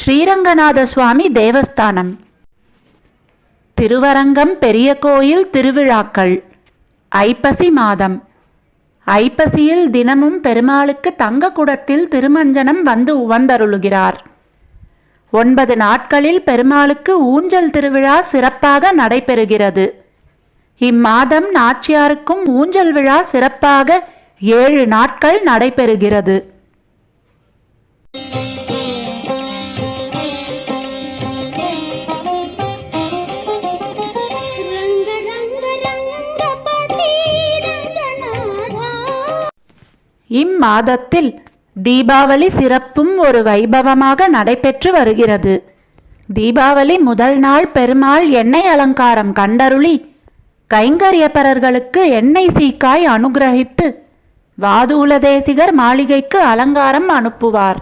ஸ்ரீரங்கநாத சுவாமி தேவஸ்தானம். திருவரங்கம் பெரிய கோயில் திருவிழாக்கள். ஐப்பசி மாதம். ஐப்பசியில் தினமும் பெருமாளுக்கு தங்க குடத்தில் திருமஞ்சனம் வந்து உவந்தருளுகிறார் ஒன்பது நாட்களில் பெருமாளுக்கு ஊஞ்சல் திருவிழா சிறப்பாக நடைபெறுகிறது. இம்மாதம் நாச்சியாருக்கும் ஊஞ்சல் விழா சிறப்பாக ஏழு நாட்கள் நடைபெறுகிறது. இம்மாதத்தில் தீபாவளி சிறப்பும் ஒரு வைபவமாக நடைபெற்று வருகிறது. தீபாவளி முதல் நாள் பெருமாள் எண்ணெய் அலங்காரம் கண்டருளி கைங்கரியப்பரர்களுக்கு எண்ணெய் சீக்காய் அனுகிரகித்து வாதூலதேசிகர் மாளிகைக்கு அலங்காரம் அனுப்புவார்.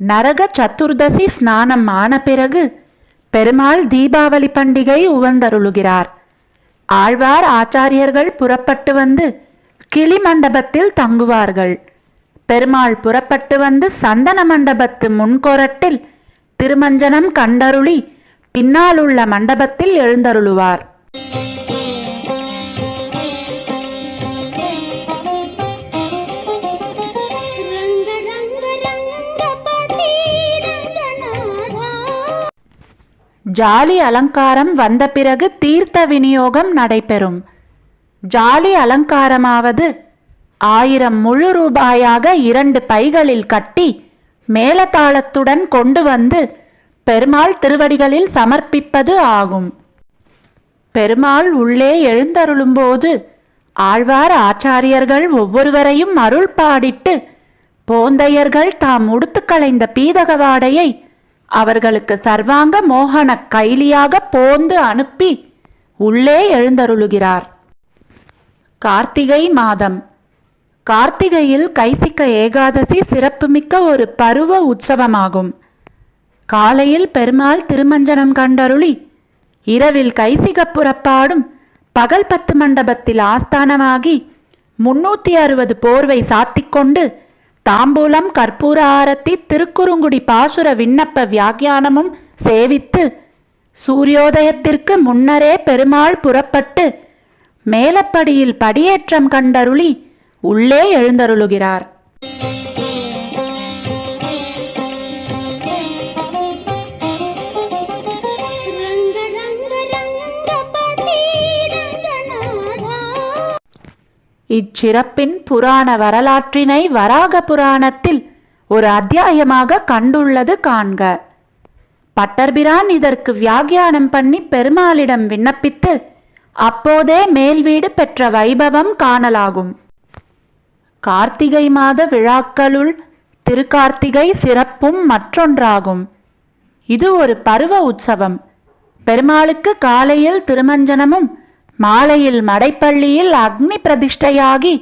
நரக சத்துர்தசி ஸ்நானம் ஆன பிறகு பெருமாள் தீபாவளி பண்டிகை உவந்தருளுகிறார் ஆழ்வார் ஆச்சாரியர்கள் புறப்பட்டு வந்து கிளி மண்டபத்தில் தங்குவார்கள். பெருமாள் புறப்பட்டு வந்து சந்தன மண்டபத்து முன்கோரட்டில் திருமஞ்சனம் கண்டருளி பின்னாலுள்ள மண்டபத்தில் எழுந்தருளுவார். ஜாலி அலங்காரம் வந்த பிறகு தீர்த்த விநியோகம் நடைபெறும் ஜாலி அலங்காரமாவது ஆயிரம் முழு ரூபாயாக இரண்டு பைகளில் கட்டி மேலதாளத்துடன் கொண்டு வந்து பெருமாள் திருவடிகளில் சமர்ப்பிப்பது ஆகும். பெருமாள் உள்ளே எழுந்தருளும்போது ஆழ்வார் ஆச்சாரியர்கள் ஒவ்வொருவரையும் அருள் பாடிட்டு போந்தையர்கள் தாம் உடுத்து களைந்த பீதகவாடையை அவர்களுக்கு சர்வாங்க மோகன கைலியாக போந்து அனுப்பி உள்ளே எழுந்தருளுகிறார். கார்த்திகை மாதம். கார்த்திகையில் கைசிக்க ஏகாதசி சிறப்புமிக்க ஒரு பருவ உற்சவமாகும். காலையில் பெருமாள் திருமஞ்சனம் கண்டருளி இரவில் கைசிக புறப்பாடும் பகல் பத்து மண்டபத்தில் ஆஸ்தானமாகி முன்னூற்றி அறுபது போர்வை சாத்திக்கொண்டு தாம்பூலம் கற்பூர ஆரத்தி திருக்குறுங்குடி பாசுர விண்ணப்ப வியாக்கியானமும் சேவித்து சூரியோதயத்திற்கு முன்னரே பெருமாள் புறப்பட்டு மேலப்படியில் படியேற்றம் கண்டருளி உள்ளே எழுந்தருளுகிறார். இச்சிறப்பின் புராண வரலாற்றினை வராக புராணத்தில் ஒரு அத்தியாயமாக கண்டுள்ளது காண்க. பட்டர்பிரான் இதற்கு வியாகியானம் பண்ணி பெருமாளிடம் விண்ணப்பித்து அப்போதே மேல் வீடு பெற்ற வைபவம் காணலாகும். கார்த்திகை மாத விழாக்களுள் திருக்கார்த்திகை சிறப்பும் மற்றொன்றாகும். இது ஒரு பருவ உற்சவம். பெருமாளுக்கு காலையில் திருமஞ்சனமும் மாலையில் மடைப்பள்ளியில் அக்னி பிரதிஷ்டையாகி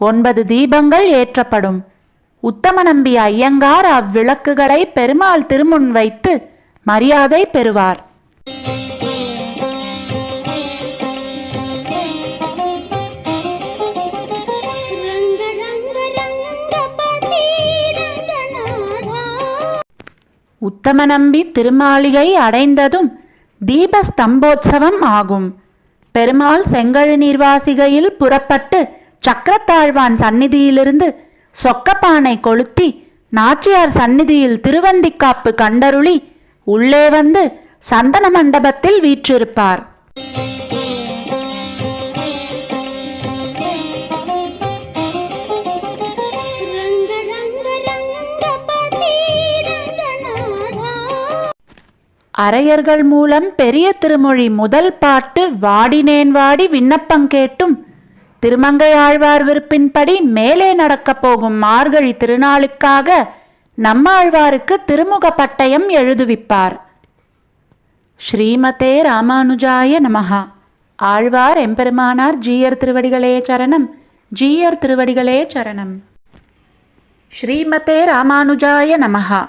ஒன்பது தீபங்கள் ஏற்றப்படும். உத்தம நம்பி ஐயங்கார் அவ்விளக்குகளை பெருமாள் திருமுன் வைத்து மரியாதை பெறுவார். உத்தம நம்பி திருமாளிகை அடைந்ததும் தீப ஸ்தம்போத்சவம் ஆகும். பெருமாள் செங்கழு நீர்வாசிகையில் புறப்பட்டு சக்கரத்தாழ்வான் சந்நிதியிலிருந்து சொக்கப்பானை கொளுத்தி நாச்சியார் சந்நிதியில் திருவந்திக்காப்பு கண்டருளி உள்ளே வந்து சந்தன மண்டபத்தில் வீற்றிருப்பார். அரையர்கள் மூலம் பெரிய திருமொழி முதல் பாட்டு வாடினேன் வாடி விண்ணப்பம் கேட்டும். திருமங்கை ஆழ்வார் விருப்பின்படி மேலே நடக்கப் போகும் மார்கழி திருநாளுக்காக நம்மாழ்வாருக்கு திருமுக பட்டயம் எழுதுவிப்பார். ஸ்ரீமதே ராமானுஜாய நமஹா. ஆழ்வார் எம்பெருமானார் ஜீயர் திருவடிகளே சரணம். ஜீயர் திருவடிகளே சரணம். ஸ்ரீமதே ராமானுஜாய நமஹா.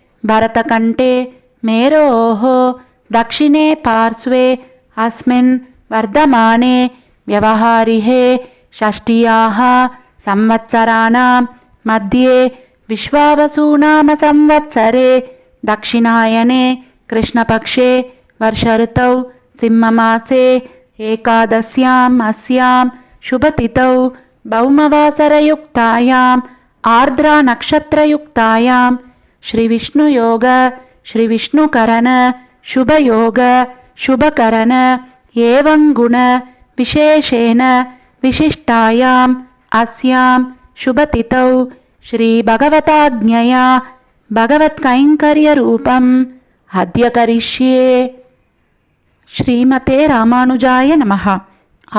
भरतकण्ठे मेरोः दक्षिणे पार्श्वे अस्मिन् वर्धमाने व्यवहारिहे षष्ट्याः संवत्सराणां मध्ये विश्वावसूनामसंवत्सरे दक्षिणायने कृष्णपक्षे वर्षऋतौ सिंहमासे एकादश्याम् अस्यां शुभतिथौ भौमवासरयुक्तायाम् आर्द्रानक्षत्रयुक्तायां श्रीविष्णुयोग श्रीविष्णुकरण शुभयोग शुभकरण एवं गुण विशेषेण विशिष्टायाम् अस्यां शुभतिथौ श्रीभगवताज्ञया भगवत्कैङ्कर्यरूपम् अद्य करिष्ये ஸ்ரீமதே ராமானுஜாய நமஹா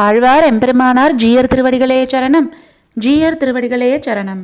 ஆழ்வார் எம்பெருமானார் ஜீயர் திருவடிகளே சரணம் ஜீயர் திருவடிகளே சரணம்